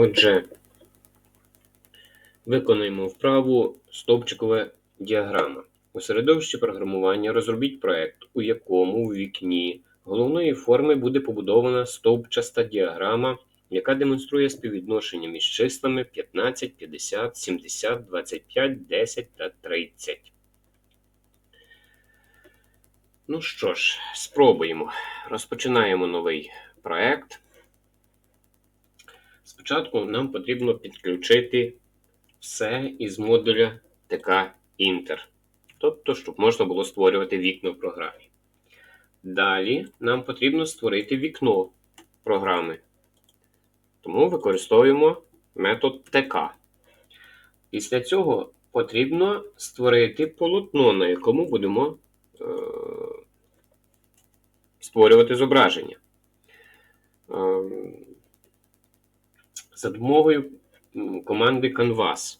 Отже, виконуємо вправу стовпчикова діаграма. У середовищі програмування розробіть проект, у якому в вікні головної форми буде побудована стовпчаста діаграма, яка демонструє співвідношення між числами 15, 50, 70, 25, 10 та 30. Ну що ж, спробуємо. Розпочинаємо новий проект. Спочатку нам потрібно підключити все із модуля ТК Inter. Тобто, щоб можна було створювати вікна в програмі. Далі нам потрібно створити вікно програми. Тому використовуємо метод ТК. Після цього потрібно створити полотно, на якому будемо е створювати зображення. Е за допомогою команди Canvas.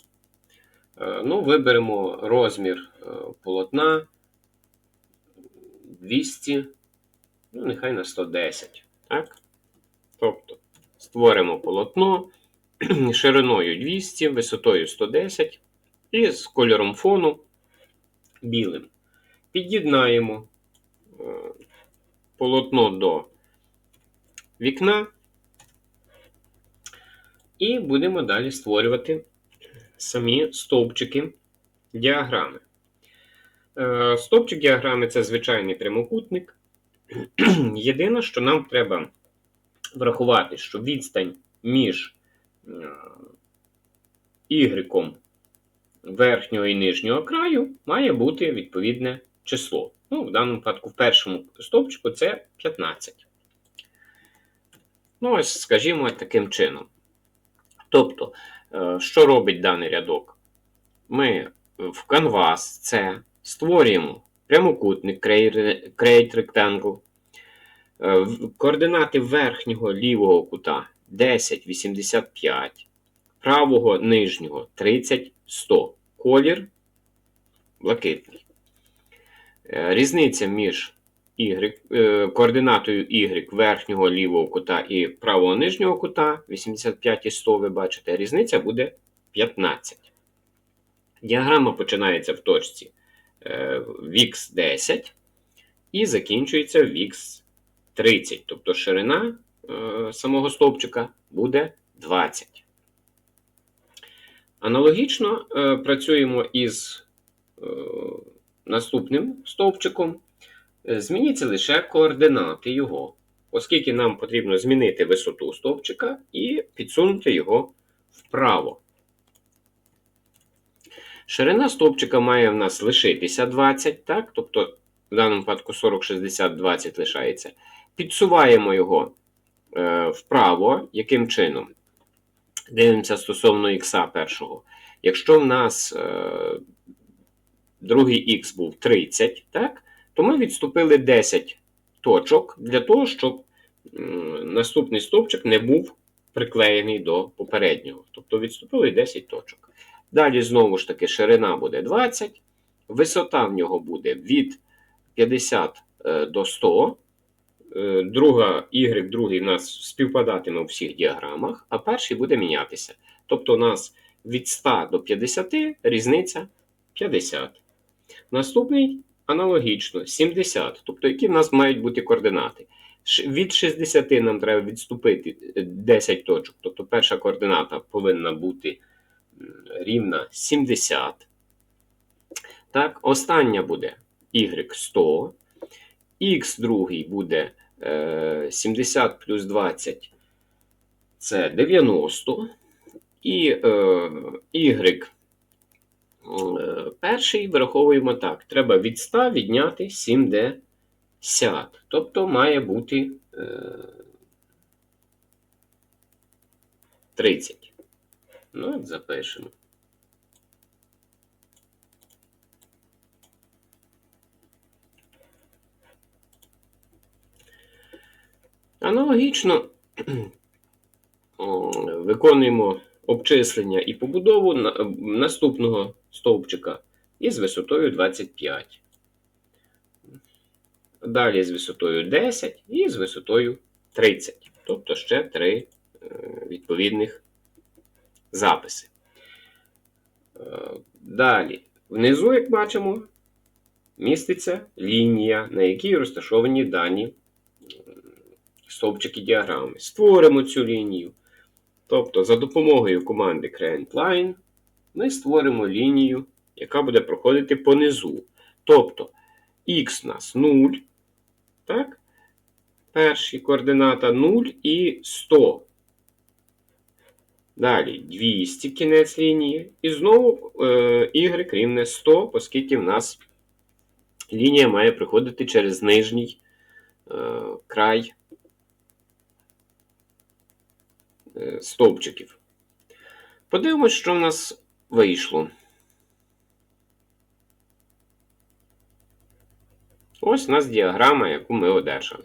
Е, ну, Виберемо розмір е, полотна 200, ну, нехай на 110. Так? Тобто створимо полотно шириною 200, висотою 110 і з кольором фону білим. Під'єднаємо е, полотно до вікна. І будемо далі створювати самі стовпчики діаграми. Е, стовпчик діаграми це звичайний прямокутник. Єдине, що нам треба врахувати, що відстань між Y верхнього і нижнього краю має бути відповідне число. Ну, В даному випадку, в першому стовпчику це 15. Ну, ось, скажімо, таким чином. Тобто, е, що робить даний рядок? Ми в Canvas це створюємо прямокутник Create Rectangle. Е, координати верхнього лівого кута 1085, правого нижнього 30 100. Колір блакитний. Е, різниця між y, е, координатою y верхнього лівого кута і правого нижнього кута 85 і 100, ви бачите, різниця буде 15. Діаграма починається в точці е, в x10 і закінчується в x30. Тобто ширина е, самого стовпчика буде 20. Аналогічно працюємо із наступним стовпчиком. Е, змініться лише координати його, оскільки нам потрібно змінити висоту стовпчика і підсунути його вправо. Ширина стовпчика має в нас лишитися 20, так? тобто в даному випадку 40, 60, 20 лишається. Підсуваємо його е, вправо, яким чином? Дивимося стосовно х першого. Якщо в нас е, другий х був 30, так? То ми відступили 10 точок для того, щоб наступний стовпчик не був приклеєний до попереднього. Тобто відступили 10 точок. Далі, знову ж таки, ширина буде 20, висота в нього буде від 50 е, до 100. Е, друга Y, другий у нас співпадатиме у всіх діаграмах, а перший буде мінятися. Тобто, у нас від 100 до 50 різниця 50. Наступний Аналогічно, 70, тобто які в нас мають бути координати. Від 60 нам треба відступити 10 точок. Тобто перша координата повинна бути рівна 70. Так, Остання буде y 100. Х другий буде 70 е, плюс 20 це 90. І е, y Е, перший враховуємо так. Треба від 100 відняти 70. Тобто має бути 30. Е, ну, от запишемо. Аналогічно виконуємо обчислення і побудову наступного стовпчика із висотою 25. Далі з висотою 10 і з висотою 30. Тобто ще три е, відповідних записи. Е, Далі. Внизу, як бачимо, міститься лінія, на якій розташовані дані стовпчики діаграми. Створимо цю лінію. Тобто, за допомогою команди CreateLine ми створимо лінію, яка буде проходити по низу. Тобто, x нас 0, так? Перші координата 0 і 100. Далі 200 кінець лінії. І знову е, y рівне 100, оскільки в нас лінія має проходити через нижній е, край е, стовпчиків. Подивимось, що в нас вийшло. Ось у нас діаграма, яку ми одержали.